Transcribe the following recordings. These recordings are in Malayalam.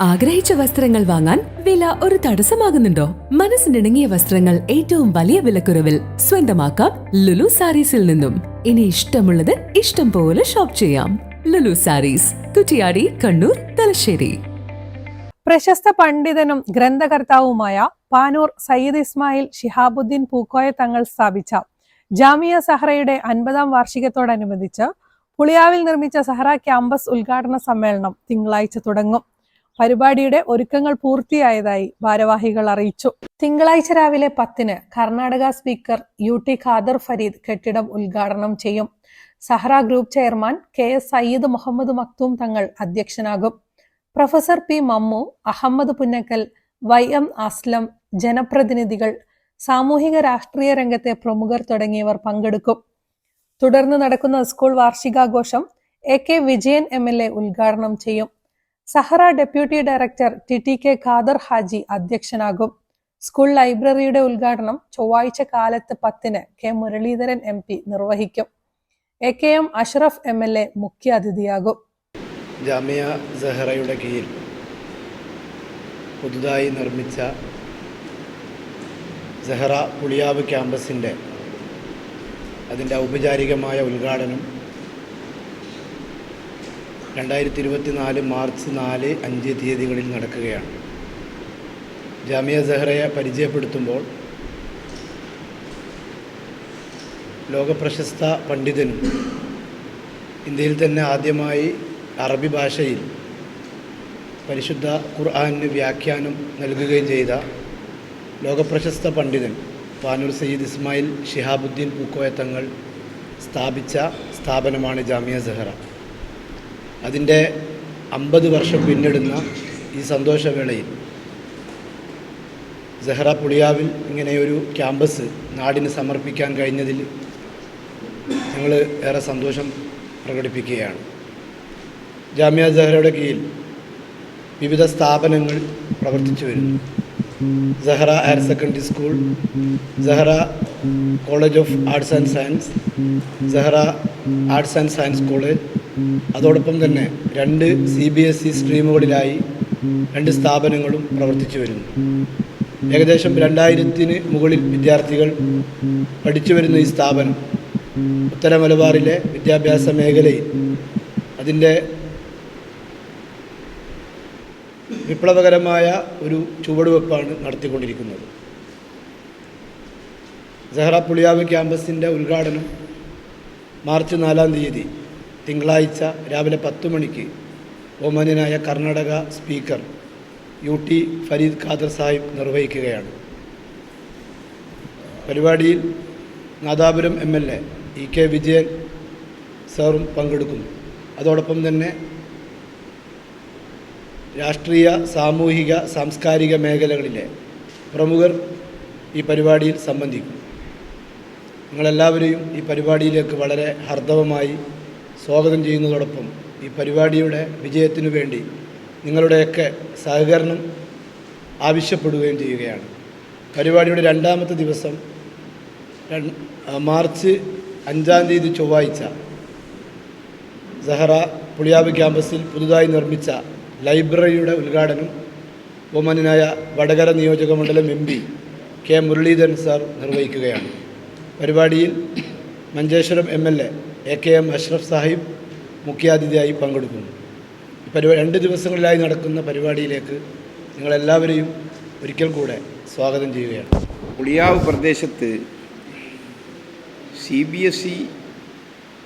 ആഗ്രഹിച്ച വസ്ത്രങ്ങൾ വാങ്ങാൻ വില ഒരു തടസ്സമാകുന്നുണ്ടോ? മനസ്സിനിണങ്ങിയ വസ്ത്രങ്ങൾ ഏറ്റവും വലിയ വിലക്കുറവിൽ സ്വന്തമാക്കാം ലുലു സാരീസിൽ നിന്നും. ഇനി ഇഷ്ടമുള്ളത് ഇഷ്ടം പോലെ ഷോപ്പ് ചെയ്യാം. ലുലു സാരീസ് കുറ്റിയാടി കണ്ണൂർ തലശ്ശേരി. പ്രശസ്ത പണ്ഡിതനും ഗ്രന്ഥകർത്താവുമായ പാനൂർ സയ്യിദ് ഇസ്മായിൽ ഷിഹാബുദ്ദീൻ പൂക്കോയ തങ്ങൾ സ്ഥാപിച്ച ജാമിയ സഹറയുടെ അൻപതാം വാർഷികത്തോടനുബന്ധിച്ച് പുളിയാവിൽ നിർമ്മിച്ച സഹറ ക്യാമ്പസ് ഉദ്ഘാടന സമ്മേളനം തിങ്കളാഴ്ച തുടങ്ങും. പരിപാടിയുടെ ഒരുക്കങ്ങൾ പൂർത്തിയായതായി ഭാരവാഹികൾ അറിയിച്ചു. തിങ്കളാഴ്ച രാവിലെ പത്തിന് Karnataka speaker U T Khader Fareed കെട്ടിടം ഉദ്ഘാടനം ചെയ്യും. Sahara group chairman K S Sayyid Muhammad Maktoom Thangal അധ്യക്ഷനാകും. Professor P Mammu Ahammed Punnakkal Y M Aslam ജനപ്രതിനിധികൾ സാമൂഹിക രാഷ്ട്രീയ രംഗത്തെ പ്രമുഖർ തുടങ്ങിയവർ പങ്കെടുക്കും. തുടർന്ന് നടക്കുന്ന school വാർഷികാഘോഷം A K Vijayan M L A ഉദ്ഘാടനം ചെയ്യും. Sahra deputy director T T K Khader Haji അധ്യക്ഷനാകും. School ലൈബ്രറിയുടെ ഉദ്ഘാടനം ചൊവ്വാഴ്ച കാലത്ത് പത്തിന് കെ മുരളീധരൻ എം പി നിർവഹിക്കും. A K M Ashraf M L A മുഖ്യാതിഥിയാകും ജാമിയ സഹറയുടെ കീഴിൽ പുതുതായി നിർമ്മിച്ച സെഹറ പുളിയാവ് ക്യാമ്പസിന്റെ അതിന്റെ ഔപചാരികമായ ഉദ്ഘാടനം രണ്ടായിരത്തി ഇരുപത്തി നാല് മാർച്ച് നാല് അഞ്ച് തീയതികളിൽ നടക്കുകയാണ്. ജാമിയ സഹറയെ പരിചയപ്പെടുത്തുമ്പോൾ ലോകപ്രശസ്ത പണ്ഡിതനും ഇന്ത്യയിൽ തന്നെ ആദ്യമായി അറബി ഭാഷയിൽ പരിശുദ്ധ ഖുർആാനിന് വ്യാഖ്യാനം നൽകുകയും ചെയ്ത ലോകപ്രശസ്ത പണ്ഡിതൻ പാനൂർ സയ്യിദ് ഇസ്മായിൽ ഷിഹാബുദ്ദീൻ പൂക്കോയ തങ്ങൾ സ്ഥാപിച്ച സ്ഥാപനമാണ് ജാമിയ സഹറ. അതിന്റെ അമ്പത് വർഷം പിന്നിടുന്ന ഈ സന്തോഷവേളയിൽ സെഹ്റ പുളിയാവിൽ ഇങ്ങനെയൊരു ക്യാമ്പസ് നാടിന് സമർപ്പിക്കാൻ കഴിഞ്ഞതിൽ ഞങ്ങൾ ഏറെ സന്തോഷം പ്രകടിപ്പിക്കുകയാണ്. ജാമ്യ സെഹ്റയുടെ കീഴിൽ വിവിധ സ്ഥാപനങ്ങൾ പ്രവർത്തിച്ചു വരുന്നു. Sehra higher secondary school Sehra college of arts and science Sehra arts and science college അതോടൊപ്പം തന്നെ രണ്ട് സി ബി എസ് ഇ സ്ട്രീമുകളിലായി രണ്ട് സ്ഥാപനങ്ങളും പ്രവർത്തിച്ചു വരുന്നു. ഏകദേശം രണ്ടായിരത്തിന് മുകളിൽ വിദ്യാർത്ഥികൾ പഠിച്ചു വരുന്ന ഈ സ്ഥാപനം ഉത്തര മലബാറിലെ വിദ്യാഭ്യാസ മേഖലയിൽ അതിന്റെ വിപ്ലവകരമായ ഒരു ചുവടുവെപ്പാണ് നടത്തിക്കൊണ്ടിരിക്കുന്നത്. സെഹ്റ പുളിയാവ് ക്യാമ്പസിന്റെ ഉദ്ഘാടനം മാർച്ച് നാലാം തീയതി തിങ്കളാഴ്ച രാവിലെ പത്ത് മണിക്ക് ബഹുമാന്യനായ Karnataka speaker U T Fareed Khader Sahib നിർവഹിക്കുകയാണ്. പരിപാടിയിൽ Nadapuram M L A E K Vijayan സാറും പങ്കെടുക്കുന്നു. അതോടൊപ്പം തന്നെ രാഷ്ട്രീയ സാമൂഹിക സാംസ്കാരിക മേഖലകളിലെ പ്രമുഖർ ഈ പരിപാടിയിൽ സംബന്ധിക്കും. നിങ്ങളെല്ലാവരെയും ഈ പരിപാടിയിലേക്ക് വളരെ ഹർദവമായി സ്വാഗതം ചെയ്യുന്നതോടൊപ്പം ഈ പരിപാടിയുടെ വിജയത്തിനു വേണ്ടി നിങ്ങളുടെയൊക്കെ സഹകരണം ആവശ്യപ്പെടുകയും ചെയ്യുകയാണ്. പരിപാടിയുടെ രണ്ടാമത്തെ ദിവസം മാർച്ച് അഞ്ചാം തീയതി ചൊവ്വാഴ്ച സഹറ പുളിയാവ് ക്യാമ്പസിൽ പുതുതായി നിർമ്മിച്ച ലൈബ്രറിയുടെ ഉദ്ഘാടനം ബഹുമാന്യനായ വടകര നിയോജക മണ്ഡലം M P K Muraleedharan sir നിർവഹിക്കുകയാണ്. പരിപാടിയിൽ Manjeshwaram M L A A K M Ashraf Sahib മുഖ്യാതിഥിയായി പങ്കെടുക്കുന്നു. പരിപാടി രണ്ട് ദിവസങ്ങളിലായി നടക്കുന്ന പരിപാടിയിലേക്ക് നിങ്ങളെല്ലാവരെയും ഒരിക്കൽ കൂടെ സ്വാഗതം ചെയ്യുകയാണ്. പുളിയാവ് പ്രദേശത്ത് C B S E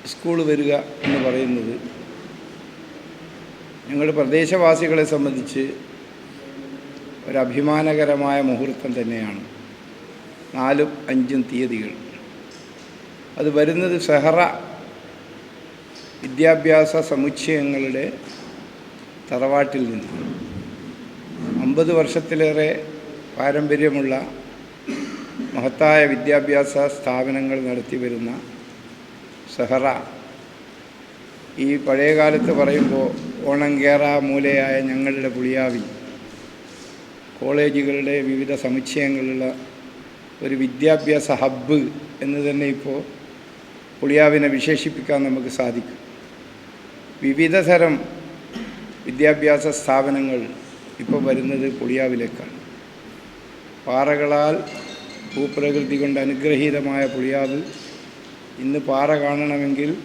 school വരിക എന്ന് പറയുന്നത് ഞങ്ങളുടെ പ്രദേശവാസികളെ സംബന്ധിച്ച് ഒരഭിമാനകരമായ മുഹൂർത്തം തന്നെയാണ്. നാലും അഞ്ചും തീയതികൾ. അത് വരുന്നത് സെഹറ വിദ്യാഭ്യാസ സമുച്ചയങ്ങളുടെ തറവാട്ടിൽ നിന്ന് അമ്പത് വർഷത്തിലേറെ പാരമ്പര്യമുള്ള മഹത്തായ വിദ്യാഭ്യാസ സ്ഥാപനങ്ങൾ നടത്തി വരുന്ന സെഹറ. ഈ പഴയകാലത്ത് പറയുമ്പോൾ ഓണങ്കേറ മൂലയായ ഞങ്ങളുടെ പുളിയാവി കോളേജുകളുടെ വിവിധ സമുച്ചയങ്ങളുള്ള ഒരു വിദ്യാഭ്യാസ ഹബ്ബ് എന്ന് തന്നെ ഇപ്പോൾ പുളിയാവിനെ വിശേഷിപ്പിക്കാൻ നമുക്ക് സാധിക്കും. വിവിധ തരം വിദ്യാഭ്യാസ സ്ഥാപനങ്ങൾ ഇപ്പോൾ വരുന്നത് പുളിയാവിലേക്കാണ്. പാറകളാൽ ഭൂപ്രകൃതി കൊണ്ട് അനുഗ്രഹീതമായ പുളിയാവ് ഇന്ന് പാറ കാണണമെങ്കിൽ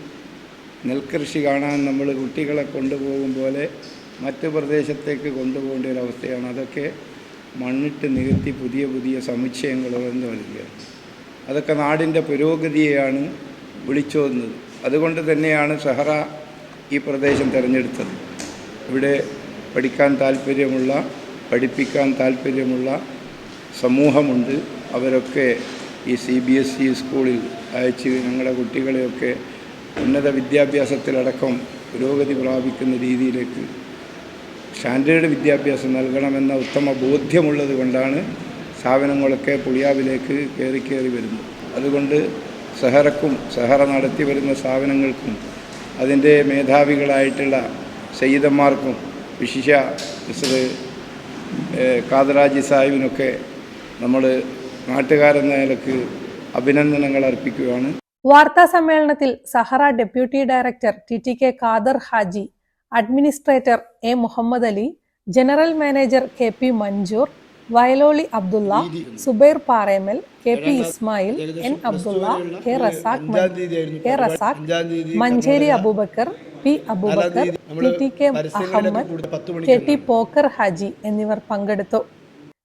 നെൽകൃഷി കാണാൻ നമ്മൾ കുട്ടികളെ കൊണ്ടുപോകും പോലെ മറ്റ് പ്രദേശത്തേക്ക് കൊണ്ടുപോകേണ്ട ഒരു അവസ്ഥയാണ്. അതൊക്കെ മണ്ണിട്ട് നികത്തി പുതിയ പുതിയ സമുച്ചയങ്ങൾ ഉയർന്നു വരികയാണ്. അതൊക്കെ നാടിന്റെ പുരോഗതിയെയാണ് വിളിച്ചോതുന്നത് അതുകൊണ്ട് തന്നെയാണ് സഹറ ഈ പ്രദേശം തിരഞ്ഞെടുത്തത്. ഇവിടെ പഠിക്കാൻ താല്പര്യമുള്ള പഠിപ്പിക്കാൻ താല്പര്യമുള്ള സമൂഹമുണ്ട്. അവരൊക്കെ ഈ സി ബി എസ് ഇ സ്കൂളിൽ അയച്ച് ഞങ്ങളുടെ കുട്ടികളെയൊക്കെ ഉന്നത വിദ്യാഭ്യാസത്തിലടക്കം പുരോഗതി പ്രാപിക്കുന്ന രീതിയിലേക്ക് സ്റ്റാൻഡേർഡ് വിദ്യാഭ്യാസം നൽകണമെന്ന ഉത്തമ ബോധ്യമുള്ളത് കൊണ്ടാണ് സ്ഥാപനങ്ങളൊക്കെ പുളിയാവിലേക്ക് കയറി കയറി വരുന്നത്. അതുകൊണ്ട് സഹറക്കും സഹറ നടത്തി വരുന്ന സ്ഥാപനങ്ങൾക്കും അതിന്റെ മേധാവികളായിട്ടുള്ള സയ്യിദന്മാർക്കും വിശിഷ മിസ്റ്റർ കാതരാജി സാഹിബിനൊക്കെ നമ്മൾ നാട്ടുകാരെന്ന നിലയ്ക്ക് അഭിനന്ദനങ്ങൾ അർപ്പിക്കുകയാണ്. വാർത്താ സമ്മേളനത്തിൽ Sahra deputy director T T K Khader Haji administrator A Muhammad Ali general manager K P Manjoor Vayaloli Abdulla Zubair Paremal K P Ismail N Abdulla K Razak K Razak Manjeri Aboobacker P Aboobacker P T K Ahmed K T Pokker Haji എന്നിവർ പങ്കെടുത്തു.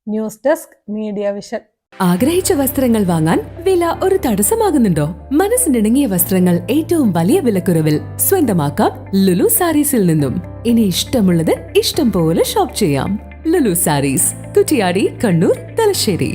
News desk media vision. ആഗ്രഹിച്ച വസ്ത്രങ്ങൾ വാങ്ങാൻ വില ഒരു തടസ്സമാകുന്നുണ്ടോ? മനസ്സിനിണങ്ങിയ വസ്ത്രങ്ങൾ ഏറ്റവും വലിയ വിലക്കുറവിൽ സ്വന്തമാക്കാം ലുലു സാരീസിൽ നിന്നും. ഇനി ഇഷ്ടമുള്ളത് ഇഷ്ടം പോലെ ഷോപ്പ് ചെയ്യാം. ലുലു സാരീസ് കുറ്റിയാടി കണ്ണൂർ തലശ്ശേരി.